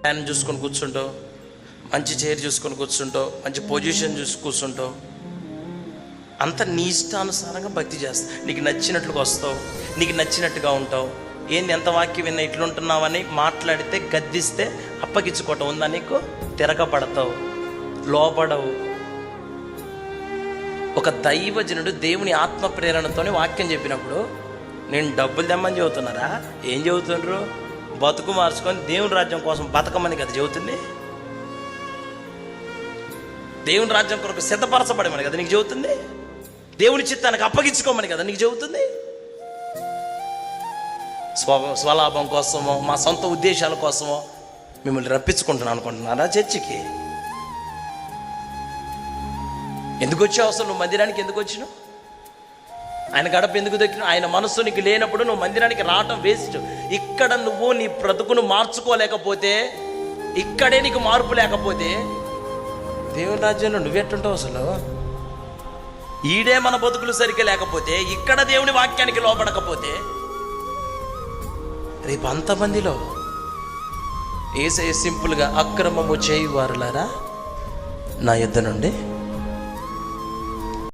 Fan చూసుకొని కూర్చుంటావు. మంచి చైర్ చూసుకొని కూర్చుంటావు. మంచి పొజిషన్ చూసి కూర్చుంటావు. అంత నీ ఇష్టానుసారంగా భక్తి చేస్తావు నీకు నచ్చినట్లుగా వస్తావు. నీకు నచ్చినట్టుగా ఉంటావు. ఏంది ఎంత వాక్యం విన్నా ఇట్లుంటున్నావని మాట్లాడితే గద్దిస్తే అప్పగించుకోవటం ఉందా నీకు? తిరగబడతావు. లోపడవు ఒక దైవజనుడు దేవుని ఆత్మ ప్రేరణతోనే వాక్యం చెప్పినప్పుడు నేను డబ్బులు తెమ్మని చెబుతున్నారా? ఏం చదువుతుండ్రు బతుకు మార్చుకొని దేవుని రాజ్యం కోసం బతకమని కదా చెబుతుంది. దేవుని రాజ్యం కొరకు సిద్ధపరచబడమని కదా నీకు చెబుతుంది. దేవుని చిత్తానికి అప్పగించుకోమని కదా నీకు చెబుతుంది. స్వ స్వలాభం కోసమో మా సొంత ఉద్దేశాల కోసమో మిమ్మల్ని రప్పించుకుంటున్నాను అనుకుంటున్నారా చర్చికి? ఎందుకు వచ్చావు అసలు నువ్వు మందిరానికి ఎందుకు వచ్చినావు? ఆయన గడప ఎందుకు దొక్కినావు? ఆయన మనస్సు నీకు లేనప్పుడు నువ్వు మందిరానికి రావటం వేస్ట్ ఇక్కడ నువ్వు నీ బ్రతుకును మార్చుకోలేకపోతే ఇక్కడే నీకు మార్పు లేకపోతే దేవుని రాజ్యంలో నువ్వెట్టుంటావు అసలు? ఈడే మన బతుకులు సరిగ్గా లేకపోతే ఇక్కడ దేవుని వాక్యానికి లోపడకపోతే రేపు అంతమందిలో ఏసే సింపుల్గా అక్రమము చేయువారులారా? నా యుద్ధ నుండి